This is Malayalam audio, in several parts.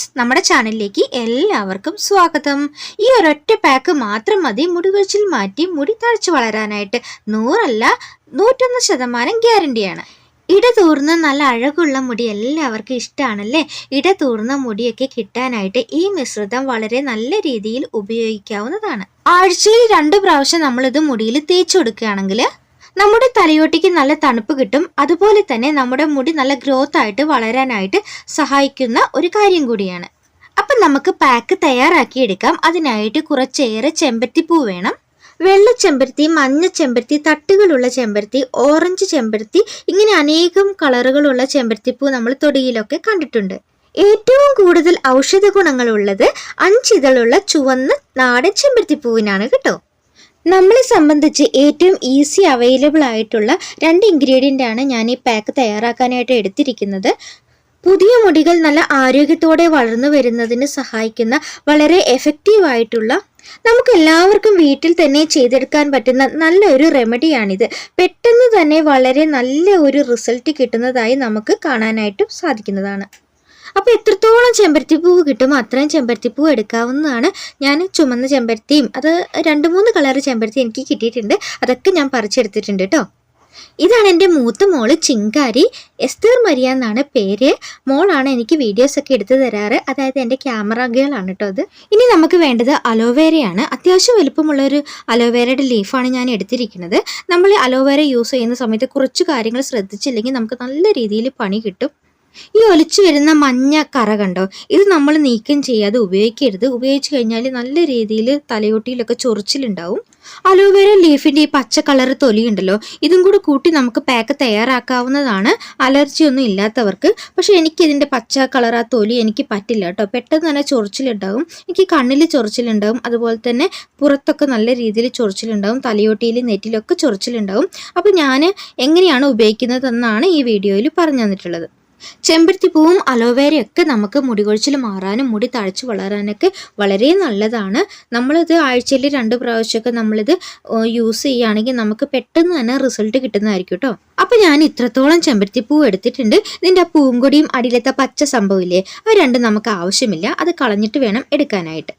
ഫ്രണ്ട്സ് നമ്മുടെ ചാനലിലേക്ക് എല്ലാവർക്കും സ്വാഗതം. ഈ ഒരൊറ്റ പാക്ക് മാത്രം മതി. മുടി കൊഴിച്ചിൽ മാറ്റി മുടി തഴച്ചു വളരാനായിട്ട് നൂറല്ല നൂറ്റൊന്ന് ശതമാനം ഗ്യാരണ്ടിയാണ് ഇടതൂർന്ന നല്ല അഴകുള്ള മുടി എല്ലാവർക്കും ഇഷ്ടമാണല്ലേ ഇടതൂർന്ന മുടിയൊക്കെ കിട്ടാനായിട്ട് ഈ മിശ്രിതം വളരെ നല്ല രീതിയിൽ ഉപയോഗിക്കാവുന്നതാണ്. ആഴ്ചയിൽ രണ്ട് പ്രാവശ്യം നമ്മളിത് മുടിയിൽ തേച്ചു കൊടുക്കുകയാണെങ്കിൽ നമ്മുടെ തലയോട്ടിക്ക് നല്ല തണുപ്പ് കിട്ടും. അതുപോലെ തന്നെ നമ്മുടെ മുടി നല്ല ഗ്രോത്ത് ആയിട്ട് വളരാനായിട്ട് സഹായിക്കുന്ന ഒരു കാര്യം കൂടിയാണ്. അപ്പം നമുക്ക് പാക്ക് തയ്യാറാക്കിയെടുക്കാം അതിനായിട്ട് കുറച്ചേറെ ചെമ്പരത്തിപ്പൂ വേണം. വെള്ള ചെമ്പരത്തി മഞ്ഞ ചെമ്പരത്തി തട്ടുകളുള്ള ചെമ്പരത്തി ഓറഞ്ച് ചെമ്പരത്തി ഇങ്ങനെ അനേകം കളറുകളുള്ള ചെമ്പരത്തിപ്പൂ നമ്മൾ തൊടിയിലൊക്കെ കണ്ടിട്ടുണ്ട്. ഏറ്റവും കൂടുതൽ ഔഷധ ഗുണങ്ങളുള്ളത് അഞ്ചിതളുള്ള ചുവന്ന നാടൻ ചെമ്പരത്തിപ്പൂവിനാണ് കേട്ടോ. നമ്മളെ സംബന്ധിച്ച് ഏറ്റവും ഈസി അവൈലബിൾ ആയിട്ടുള്ള രണ്ട് ഇൻഗ്രീഡിയന്റ് ആണ് ഞാൻ ഈ പാക്ക് തയ്യാറാക്കാനായിട്ട് എടുത്തിരിക്കുന്നത്. പുതിയ മുടികൾ നല്ല ആരോഗ്യത്തോടെ വളർന്നു വരുന്നതിന് സഹായിക്കുന്ന വളരെ എഫക്റ്റീവ് ആയിട്ടുള്ള നമുക്ക് എല്ലാവർക്കും വീട്ടിൽ തന്നെ ചെയ്തെടുക്കാൻ പറ്റുന്ന നല്ലൊരു റെമഡിയാണിത് പെട്ടെന്ന് തന്നെ വളരെ നല്ല ഒരു റിസൾട്ട് കിട്ടുന്നതായി നമുക്ക് കാണാനായിട്ടും സാധിക്കുന്നതാണ്. അപ്പോൾ എത്രത്തോളം ചെമ്പരത്തിപ്പൂവ് കിട്ടുമോ അത്രയും ചെമ്പരത്തിപ്പൂ എടുക്കാവുന്നതാണ് ഞാൻ ചുമന്ന ചെമ്പരത്തിയും അത് രണ്ട് മൂന്ന് കളർ ചെമ്പരത്തി എനിക്ക് കിട്ടിയിട്ടുണ്ട്. അതൊക്കെ ഞാൻ പറിച്ചെടുത്തിട്ടുണ്ട് കേട്ടോ ഇതാണ് എന്റെ മൂത്ത മോൾ ചിങ്കാരി എസ്തർ മരിയ എന്നാണ് പേര്. മോളാണ് എനിക്ക് വീഡിയോസ് ഒക്കെ എടുത്തു തരാറ്. അതായത് എന്റെ ക്യാമറ ഗേളാണ് കേട്ടോ അത്. ഇനി നമുക്ക് വേണ്ടത് അലോവേരയാണ്. അത്യാവശ്യം വലുപ്പമുള്ള ഒരു അലോവേരയുടെ ലീഫാണ് ഞാൻ എടുത്തിരിക്കുന്നത്. നമ്മൾ അലോവേര യൂസ് ചെയ്യുന്ന സമയത്ത് കുറച്ച് കാര്യങ്ങൾ ശ്രദ്ധിച്ചില്ലെങ്കിൽ നമുക്ക് നല്ല രീതിയിൽ പണി കിട്ടും. ഈ ഒലിച്ചു വരുന്ന മഞ്ഞ കറ കണ്ടോ? ഇത് നമ്മൾ നീക്കം ചെയ്യാതെ ഉപയോഗിക്കരുത്. ഉപയോഗിച്ച് കഴിഞ്ഞാൽ നല്ല രീതിയിൽ തലയോട്ടിയിലൊക്കെ ചൊറിച്ചിലുണ്ടാവും. അലോവേര ലീഫിന്റെ ഈ പച്ച കളർ തൊലിയുണ്ടല്ലോ ഇതും കൂടി കൂട്ടി നമുക്ക് പാക്ക് തയ്യാറാക്കാവുന്നതാണ്. അലർജി ഒന്നും ഇല്ലാത്തവർക്ക്. പക്ഷേ എനിക്കിതിന്റെ പച്ച കളർ ആ തൊലി എനിക്ക് പറ്റില്ല കേട്ടോ. പെട്ടെന്ന് തന്നെ ചൊറിച്ചിലുണ്ടാവും. എനിക്ക് കണ്ണിൽ ചൊറിച്ചിലുണ്ടാവും. അതുപോലെ തന്നെ പുറത്തൊക്കെ നല്ല രീതിയിൽ ചൊറിച്ചിലുണ്ടാവും. തലയോട്ടിയിൽ നെറ്റിലൊക്കെ ചൊറിച്ചിലുണ്ടാവും. അപ്പോൾ ഞാൻ എങ്ങനെയാണ് ഉപയോഗിക്കുന്നതെന്നാണ് ഈ വീഡിയോയിൽ പറഞ്ഞു തന്നിട്ടുള്ളത്. ചെമ്പരത്തിപ്പൂവും അലോവേരയൊക്കെ നമുക്ക് മുടി കൊഴിച്ചിൽ മാറാനും മുടി തഴച്ച് വളരാനൊക്കെ വളരെ നല്ലതാണ്. നമ്മളിത് ആഴ്ചയിൽ രണ്ട് പ്രാവശ്യമൊക്കെ നമ്മളിത് യൂസ് ചെയ്യുകയാണെങ്കിൽ നമുക്ക് പെട്ടെന്ന് തന്നെ റിസൾട്ട് കിട്ടുന്നതായിരിക്കും കേട്ടോ. അപ്പം ഞാൻ ഇത്രത്തോളം ചെമ്പരത്തിപ്പൂ എടുത്തിട്ടുണ്ട്. ഇതിന്റെ ആ പൂങ്കൊടിയും അടിയിലത്തെ പച്ച സംഭവമില്ലേ അത് രണ്ടും നമുക്ക് ആവശ്യമില്ല. അത് കളഞ്ഞിട്ട് വേണം എടുക്കാനായിട്ട്.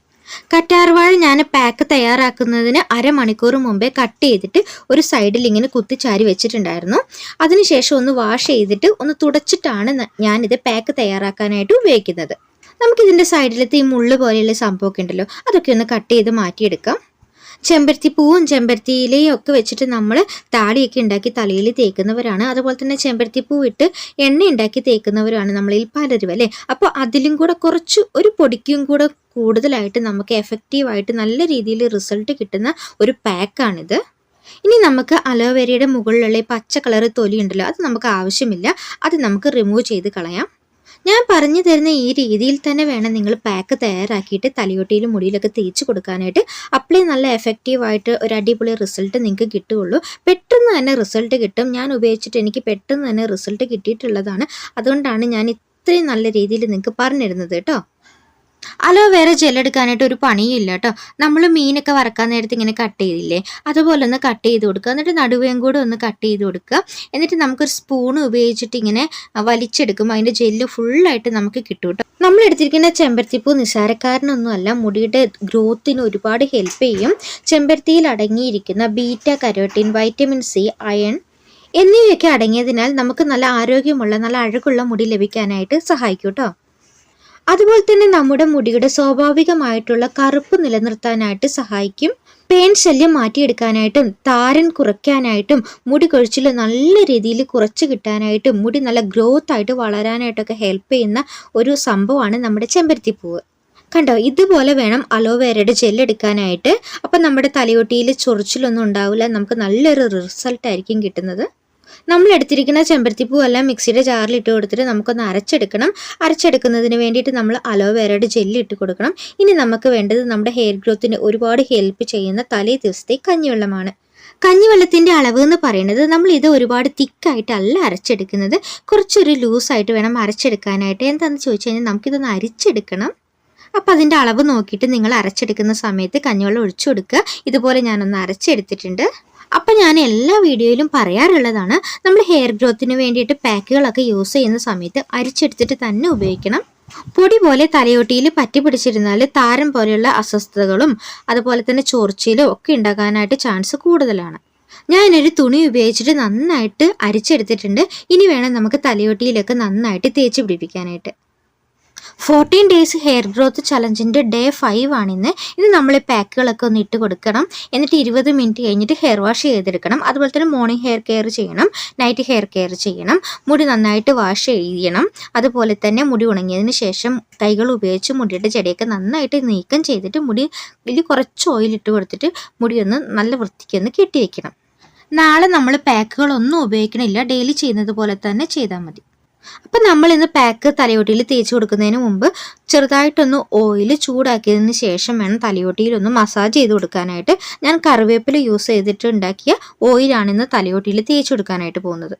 കറ്റാർവാഴ ഞാൻ പാക്ക് തയ്യാറാക്കുന്നതിന് അരമണിക്കൂർ മുമ്പേ കട്ട് ചെയ്തിട്ട് ഒരു സൈഡിൽ ഇങ്ങനെ കുത്തിച്ചാരി വെച്ചിട്ടുണ്ടായിരുന്നു. അതിനുശേഷം ഒന്ന് വാഷ് ചെയ്തിട്ട് ഒന്ന് തുടച്ചിട്ടാണ് ഞാനിത് പാക്ക് തയ്യാറാക്കാനായിട്ട് ഉപയോഗിക്കുന്നത്. നമുക്കിതിന്റെ സൈഡിലത്തെ ഈ മുള്ള് പോലെയുള്ള സംഭവമൊക്കെ ഉണ്ടല്ലോ അതൊക്കെ ഒന്ന് കട്ട് ചെയ്ത് മാറ്റിയെടുക്കാം. ചെമ്പരത്തി പൂവും ചെമ്പരത്തി ഇലയും ഒക്കെ വെച്ചിട്ട് നമ്മൾ താടിയൊക്കെ ഉണ്ടാക്കി തലയിൽ തേക്കുന്നവരാണ്. അതുപോലെ തന്നെ ചെമ്പരത്തി പൂ ഇട്ട് എണ്ണ ഉണ്ടാക്കി തേക്കുന്നവരാണ് നമ്മളിൽ പലരും അല്ലേ? അപ്പോൾ അതിലും കൂടെ കുറച്ച് ഒരു പൊടിക്കും കൂടെ കൂടുതലായിട്ട് നമുക്ക് എഫക്റ്റീവായിട്ട് നല്ല രീതിയിൽ റിസൾട്ട് കിട്ടുന്ന ഒരു പാക്കാണിത് ഇനി നമുക്ക് അലോവേരയുടെ മുകളിലുള്ള പച്ച കളർ തൊലി ഉണ്ടല്ലോ അത് നമുക്ക് ആവശ്യമില്ല. അത് നമുക്ക് റിമൂവ് ചെയ്ത് കളയാം. ഞാൻ പറഞ്ഞു തരുന്ന ഈ രീതിയിൽ തന്നെ വേണം നിങ്ങൾ പാക്ക് തയ്യാറാക്കിയിട്ട് തലയോട്ടിയിലും മുടിയിലൊക്കെ തേച്ച് കൊടുക്കാനായിട്ട്. അപ്ലൈ നല്ല എഫക്റ്റീവായിട്ട് ഒരു അടിപൊളി റിസൾട്ട് നിങ്ങൾക്ക് കിട്ടുകയുള്ളൂ. പെട്ടെന്ന് തന്നെ റിസൾട്ട് കിട്ടും. ഞാൻ ഉപയോഗിച്ചിട്ട് എനിക്ക് പെട്ടെന്ന് തന്നെ റിസൾട്ട് കിട്ടിയിട്ടുള്ളതാണ്. അതുകൊണ്ടാണ് ഞാൻ ഇത്രയും നല്ല രീതിയിൽ നിങ്ങൾക്ക് പറഞ്ഞിരുന്നത് കേട്ടോ. അലോവേര ജെൽ എടുക്കാനായിട്ട് ഒരു പണിയില്ല കേട്ടോ. നമ്മൾ മീനൊക്കെ വറക്കാൻ നേരത്ത് ഇങ്ങനെ കട്ട് ചെയ്തില്ലേ? അതുപോലെ ഒന്ന് കട്ട് ചെയ്ത് കൊടുക്കുക. എന്നിട്ട് നടുവേം കൂടെ ഒന്ന് കട്ട് ചെയ്ത് കൊടുക്കുക. എന്നിട്ട് നമുക്കൊരു സ്പൂൺ ഉപയോഗിച്ചിട്ട് ഇങ്ങനെ വലിച്ചെടുക്കുമ്പോൾ അതിന്റെ ജെല്ല് ഫുള്ളായിട്ട് നമുക്ക് കിട്ടും കേട്ടോ. നമ്മൾ എടുത്തിരിക്കുന്ന ചെമ്പരത്തിപ്പൂ നിസാരക്കാരനൊന്നുമല്ല. മുടിയുടെ ഗ്രോത്തിന് ഒരുപാട് ഹെൽപ്പ് ചെയ്യും. ചെമ്പരത്തിയിൽ അടങ്ങിയിരിക്കുന്ന beta carotene vitamin C iron എന്നിവയൊക്കെ അടങ്ങിയതിനാൽ നമുക്ക് നല്ല ആരോഗ്യമുള്ള നല്ല അഴകുള്ള മുടി ലഭിക്കാനായിട്ട് സഹായിക്കും കേട്ടോ. അതുപോലെ തന്നെ നമ്മുടെ മുടിയുടെ സ്വാഭാവികമായിട്ടുള്ള കറുപ്പ് നിലനിർത്താനായിട്ട് സഹായിക്കും. പേൻ ശല്യം മാറ്റിയെടുക്കാനായിട്ടും താരൻ കുറയ്ക്കാനായിട്ടും മുടി കൊഴിച്ചിൽ നല്ല രീതിയിൽ കുറച്ച് കിട്ടാനായിട്ടും മുടി നല്ല ഗ്രോത്ത് ആയിട്ട് വളരാനായിട്ടൊക്കെ ഹെൽപ്പ് ചെയ്യുന്ന ഒരു സംഭവമാണ് നമ്മുടെ ചെമ്പരത്തിപ്പൂവ് കണ്ടോ? ഇതുപോലെ വേണം അലോവേരയുടെ ജെൽ എടുക്കാനായിട്ട്. അപ്പം നമ്മുടെ തലയോട്ടിയിൽ ചൊറിച്ചിലൊന്നും ഉണ്ടാവില്ല. നമുക്ക് നല്ലൊരു റിസൾട്ട് ആയിരിക്കും കിട്ടുന്നത്. നമ്മൾ എടുത്തിരിക്കുന്ന ചെമ്പരത്തിപ്പൂ എല്ലാം മിക്സിയുടെ ജാറിൽ ഇട്ട് കൊടുത്തിട്ട് നമുക്കൊന്ന് അരച്ചെടുക്കണം. അരച്ചെടുക്കുന്നതിന് വേണ്ടിയിട്ട് നമ്മൾ അലോവേരയുടെ ജെല്ലി ഇട്ട് കൊടുക്കണം. ഇനി നമുക്ക് വേണ്ടത് നമ്മുടെ ഹെയർ ഗ്രോത്തിന് ഒരുപാട് ഹെൽപ്പ് ചെയ്യുന്ന തലേ ദിവസത്തെ കഞ്ഞിവെള്ളമാണ്. കഞ്ഞിവെള്ളത്തിന്റെ അളവ് എന്ന് പറയുന്നത് നമ്മൾ ഇത് ഒരുപാട് തിക്കായിട്ടല്ല അരച്ചെടുക്കുന്നത്. കുറച്ചൊരു ലൂസായിട്ട് വേണം അരച്ചെടുക്കാനായിട്ട്. എന്താണെന്ന് ചോദിച്ചു കഴിഞ്ഞാൽ നമുക്കിതൊന്ന് അരിച്ചെടുക്കണം. അപ്പോൾ അതിന്റെ അളവ് നോക്കിയിട്ട് നിങ്ങൾ അരച്ചെടുക്കുന്ന സമയത്ത് കഞ്ഞിവെള്ളം ഒഴിച്ചു കൊടുക്കുക. ഇതുപോലെ ഞാനൊന്ന് അരച്ചെടുത്തിട്ടുണ്ട്. അപ്പം ഞാൻ എല്ലാ വീഡിയോയിലും പറയാറുള്ളതാണ് നമ്മൾ ഹെയർ ഗ്രോത്തിന് വേണ്ടിയിട്ട് പാക്കുകളൊക്കെ യൂസ് ചെയ്യുന്ന സമയത്ത് അരിച്ചെടുത്തിട്ട് തന്നെ ഉപയോഗിക്കണം. പൊടി പോലെ തലയോട്ടിയിൽ പറ്റി പിടിച്ചിരുന്നാൽ താരം പോലെയുള്ള അസ്വസ്ഥതകളും അതുപോലെ തന്നെ ചൊറിച്ചിലും ഒക്കെ ഉണ്ടാകാനായിട്ട് ചാൻസ് കൂടുതലാണ്. ഞാനൊരു തുണി ഉപയോഗിച്ചിട്ട് നന്നായിട്ട് അരിച്ചെടുത്തിട്ടുണ്ട്. ഇനി വേണം നമുക്ക് തലയോട്ടിയിലൊക്കെ നന്നായിട്ട് തേച്ച് പിടിപ്പിക്കാനായിട്ട്. ഫോർട്ടീൻ ഡേയ്സ് ഹെയർ ഗ്രോത്ത് ചലഞ്ചിന്റെ ഡേ ഫൈവ് ആണിന്ന്. ഇത് നമ്മൾ പാക്കുകളൊക്കെ ഒന്ന് ഇട്ട് കൊടുക്കണം. എന്നിട്ട് ഇരുപത് മിനിറ്റ് കഴിഞ്ഞിട്ട് ഹെയർ വാഷ് ചെയ്തെടുക്കണം. അതുപോലെ തന്നെ മോർണിംഗ് ഹെയർ കെയർ ചെയ്യണം. നൈറ്റ് ഹെയർ കെയർ ചെയ്യണം. മുടി നന്നായിട്ട് വാഷ് ചെയ്യണം. അതുപോലെ തന്നെ മുടി ഉണങ്ങിയതിന് ശേഷം കൈകൾ ഉപയോഗിച്ച് മുടിയുടെ ചെടിയൊക്കെ നന്നായിട്ട് നീക്കം ചെയ്തിട്ട് മുടി ഇതിൽ കുറച്ച് ഓയിൽ ഇട്ട് കൊടുത്തിട്ട് മുടിയൊന്ന് നല്ല വൃത്തിക്ക് ഒന്ന് കെട്ടി വെക്കണം. നാളെ നമ്മൾ പാക്കുകളൊന്നും ഉപയോഗിക്കണില്ല. ഡെയിലി ചെയ്യുന്നത് പോലെ തന്നെ ചെയ്താൽ മതി. അപ്പം നമ്മൾ ഇന്ന് പാക്ക് തലയോട്ടിയിൽ തേച്ച് കൊടുക്കുന്നതിന് മുമ്പ് ചെറുതായിട്ടൊന്ന് ഓയിൽ ചൂടാക്കിയതിന് ശേഷം വേണം തലയോട്ടിയിൽ ഒന്ന് മസാജ് ചെയ്ത് കൊടുക്കാനായിട്ട്. ഞാൻ കറിവേപ്പില യൂസ് ചെയ്തിട്ട് ഉണ്ടാക്കിയ ഓയിലാണ് ഇന്ന് തലയോട്ടിയിൽ തേച്ച് കൊടുക്കാനായിട്ട് പോകുന്നത്.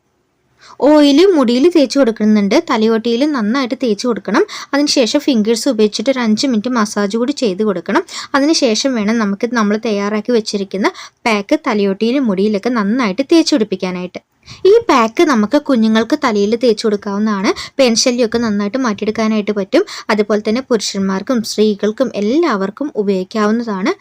ഓയിൽ മുടിയിൽ തേച്ച് കൊടുക്കുന്നുണ്ട്. തലയോട്ടിയിൽ നന്നായിട്ട് തേച്ച് കൊടുക്കണം. അതിനുശേഷം ഫിംഗേഴ്സ് ഉപയോഗിച്ചിട്ട് ഒരു അഞ്ച് മിനിറ്റ് മസാജ് കൂടി ചെയ്ത് കൊടുക്കണം. അതിനുശേഷം വേണം നമുക്ക് നമ്മൾ തയ്യാറാക്കി വെച്ചിരിക്കുന്ന പാക്ക് തലയോട്ടിയിലും മുടിയിലൊക്കെ നന്നായിട്ട് തേച്ച് പിടിപ്പിക്കാനായിട്ട്. ഈ പാക്ക് നമുക്ക് കുഞ്ഞുങ്ങൾക്ക് തലയിൽ തേച്ചു കൊടുക്കാവുന്നതാണ്. പെൻശല്യമൊക്കെ നന്നായിട്ട് മാറ്റിയെടുക്കാനായിട്ട് പറ്റും. അതുപോലെ തന്നെ പുരുഷന്മാർക്കും സ്ത്രീകൾക്കും എല്ലാവർക്കും ഉപയോഗിക്കാവുന്നതാണ്.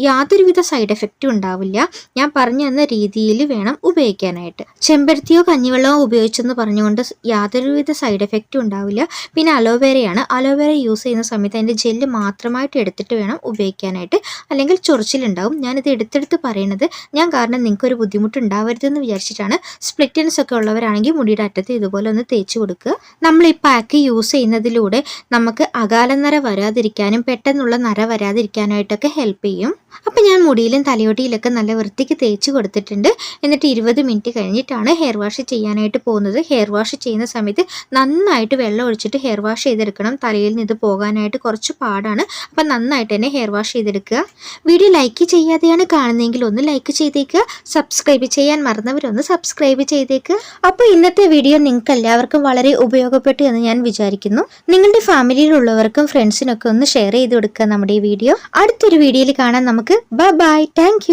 യാതൊരുവിധ സൈഡ് എഫക്റ്റും ഉണ്ടാവില്ല. ഞാൻ പറഞ്ഞു തന്ന രീതിയിൽ വേണം ഉപയോഗിക്കാനായിട്ട്. ചെമ്പരത്തിയോ കഞ്ഞിവെള്ളമോ ഉപയോഗിച്ചെന്ന് പറഞ്ഞുകൊണ്ട് യാതൊരുവിധ സൈഡ് എഫക്റ്റും ഉണ്ടാവില്ല. പിന്നെ അലോവേരയാണ്. അലോവേര യൂസ് ചെയ്യുന്ന സമയത്ത് അതിന്റെ ജെല്ല് മാത്രമായിട്ട് എടുത്തിട്ട് വേണം ഉപയോഗിക്കാനായിട്ട്. അല്ലെങ്കിൽ ചൊറിച്ചിലുണ്ടാവും. ഞാനിത് എടുത്തെടുത്ത് പറയണത് ഞാൻ കാരണം നിങ്ങൾക്കൊരു ബുദ്ധിമുട്ട് ഉണ്ടാവരുതെന്ന് വിചാരിച്ചിട്ടാണ് സ്പ്ലിറ്റൻസ് ഒക്കെ ഉള്ളവരാണെങ്കിൽ മുടിയുടെ അറ്റത്ത് ഇതുപോലെ ഒന്ന് തേച്ച് കൊടുക്കുക. നമ്മൾ ഈ പാക്ക് യൂസ് ചെയ്യുന്നതിലൂടെ നമുക്ക് അകാല നര വരാതിരിക്കാനും പെട്ടെന്നുള്ള നര വരാതിരിക്കാനായിട്ടൊക്കെ ഹെൽപ്പ് ചെയ്യും. അപ്പം ഞാൻ മുടിയിലും തലയോട്ടിയിലൊക്കെ നല്ല വൃത്തിക്ക് തേച്ച് കൊടുത്തിട്ടുണ്ട്. എന്നിട്ട് ഇരുപത് മിനിറ്റ് കഴിഞ്ഞിട്ടാണ് ഹെയർ വാഷ് ചെയ്യാനായിട്ട് പോകുന്നത്. ഹെയർ വാഷ് ചെയ്യുന്ന സമയത്ത് നന്നായിട്ട് വെള്ളം ഒഴിച്ചിട്ട് ഹെയർ വാഷ് ചെയ്തെടുക്കണം. തലയിൽ നിന്ന് ഇത് പോകാനായിട്ട് കുറച്ച് പാടാണ്. അപ്പം നന്നായിട്ട് തന്നെ ഹെയർ വാഷ് ചെയ്തെടുക്കുക. വീഡിയോ ലൈക്ക് ചെയ്യാതെയാണ് കാണുന്നതെങ്കിൽ ഒന്ന് ലൈക്ക് ചെയ്തേക്കുക. സബ്സ്ക്രൈബ് ചെയ്യാൻ മറന്നവരൊന്ന് സബ്സ്ക്രൈബ് ചെയ്തേക്കുക. അപ്പോൾ ഇന്നത്തെ വീഡിയോ നിങ്ങൾക്ക് എല്ലാവർക്കും വളരെ ഉപയോഗപ്പെട്ടു എന്ന് ഞാൻ വിചാരിക്കുന്നു. നിങ്ങളുടെ ഫാമിലിയിലുള്ളവർക്കും ഫ്രണ്ട്സിനൊക്കെ ഒന്ന് ഷെയർ ചെയ്ത് കൊടുക്കുക നമ്മുടെ ഈ വീഡിയോ. അടുത്തൊരു വീഡിയോയിൽ കാണാൻ നമുക്ക് ബൈ ബൈ താങ്ക്